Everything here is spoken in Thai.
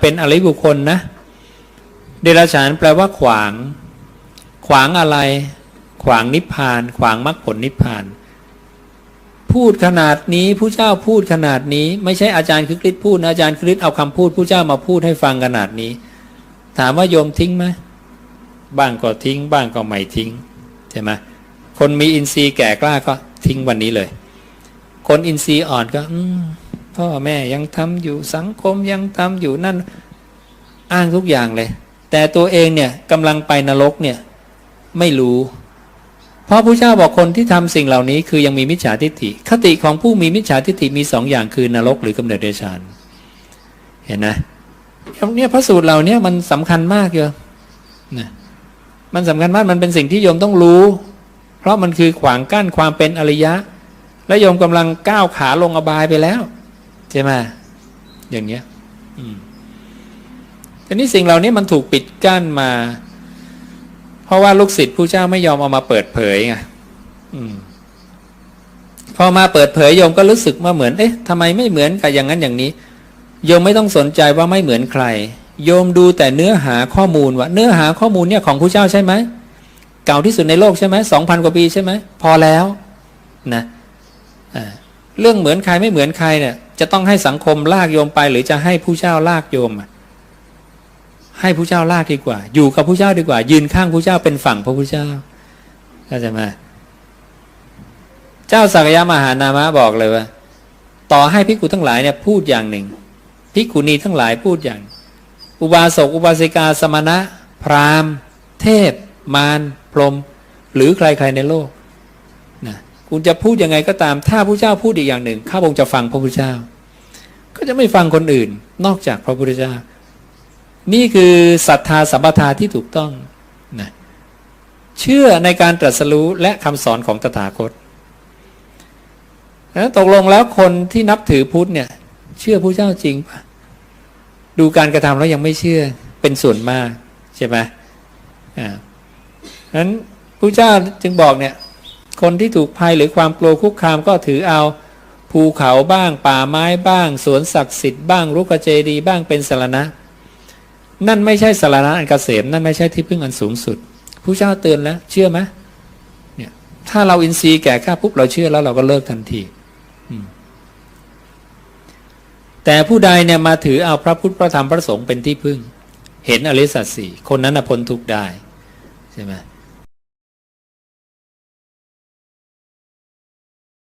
เป็นอริยบุคคลนะ เดรัจฉานแปลว่าขวาง ขวางอะไร ขวางนิพพาน ขวางมรรคผลนิพพาน พูดขนาดนี้ผู้เจ้าพูดขนาดนี้ ไม่ใช่อาจารย์คริสต์พูดนะอาจารย์คริสต์เอาคำพูดผู้เจ้ามาพูดให้ฟังขนาดนี้ ถามว่าโยมทิ้งไหมบ้างก็ทิ้ง บ้างก็ไม่ทิ้งใช่ไหมคนมีอินทรีย์แก่กล้าก็ทิ้งวันนี้เลย คนอินทรีย์อ่อนก็ อื พ่อแม่ยังทำอยู่สังคมยังทำอยู่นั่นอ้างทุกอย่างเลย แต่ตัวเองเนี่ยกำลังไปนรกเนี่ยไม่รู้ เพราะพระเจ้าบอกคนที่ทำสิ่งเหล่านี้คือยังมีมิจฉาทิฏฐิ คติของผู้มีมิจฉาทิฏฐิมีสองอย่างคือนรกหรือกำเนิดเดชานเห็นนะเนี่ยพระสูตรเหล่านี้มันสำคัญมากเยอะนะมันสำคัญมากมันเป็นสิ่งที่โยมต้องรู้ เพราะมันคือขวางกั้นความเป็นอริยะ และโยมกำลังก้าวขาลงอบายไปแล้ว ใช่ไหมอย่างเนี้ย อืมทีนี้สิ่งเหล่านี้มันถูกปิดกั้นมา เพราะว่าลูกศิษย์ผู้เจ้าไม่ยอมเอามาเปิดเผยไงอืมพอมาเปิดเผยโยมก็รู้สึกว่าเหมือน เอ๊ะทำไมไม่เหมือนกับอย่างนั้นอย่างนี้ โยมไม่ต้องสนใจว่าไม่เหมือนใคร โยมดูแต่เนื้อหาข้อมูลว่าเนื้อหาข้อมูลเนี่ยของผู้เจ้าใช่ไหมเก่าที่สุดในโลกใช่ไหมสองพันกว่าปีใช่ไหมพอแล้ว นะอ่าเรื่องเหมือนใครไม่เหมือนใครเนี่ย จะต้องให้สังคมลากโยมไป หรือจะให้ผู้เจ้าลากโยมให้ผู้เจ้าลากดีกว่า อยู่กับผู้เจ้าดีกว่า ยืนข้างผู้เจ้าเป็นฝั่งพระผู้เจ้าเข้าใจไหมเจ้าสักยะมหานามะบอกเลยว่า ต่อให้พิกุทั้งหลายเนี่ยพูดอย่างหนึ่งพิกุณีทั้งหลายพูดอย่าง อุบาสกอุบาสิกาสมณะ พราหมณ์ เทพ มารพรหมหรือใครๆในโลก คุณจะพูดยังไงก็ตาม ถ้าพระเจ้าพูดอีกอย่างหนึ่ง ข้าพงจะฟังพระพุทธเจ้า ก็จะไม่ฟังคนอื่น นอกจากพระพุทธเจ้า นี่คือศรัทธาสัมปทาที่ถูกต้องนะเชื่อในการตรัสรู้และคำสอนของตถาคตแล้วตกลงแล้วคนที่นับถือพุทธเนี่ย เชื่อพระเจ้าจริงปะดูการกระทำแล้วยังไม่เชื่อเป็นส่วนมากใช่ไหมอ่านั้นพระเจ้าจึงบอกเนี่ย คนที่ถูกภัยหรือความกลัวคุกคามก็ถือเอา ภูเขาบ้างป่าไม้บ้าง สวนศักดิ์สิทธิ์บ้างรุกเจดีบ้างเป็นสารณะ นั่นไม่ใช่สารณะอันเกษมนั่นไม่ใช่ที่พึ่งอันสูงสุดผู้เจ้าเตือนแล้ว เชื่อไหมเนี่ยถ้าเราอินทรีย์แก่ข้าปุ๊บเราเชื่อแล้วเราก็เลิกทันทีแต่ผู้ใดเนี่ยมาถือเอาพระพุทธพระธรรมพระสงฆ์เป็นที่พึ่ง เห็นอริสัจสี่คนนั้นพ้นทุกได้ใช่ไหม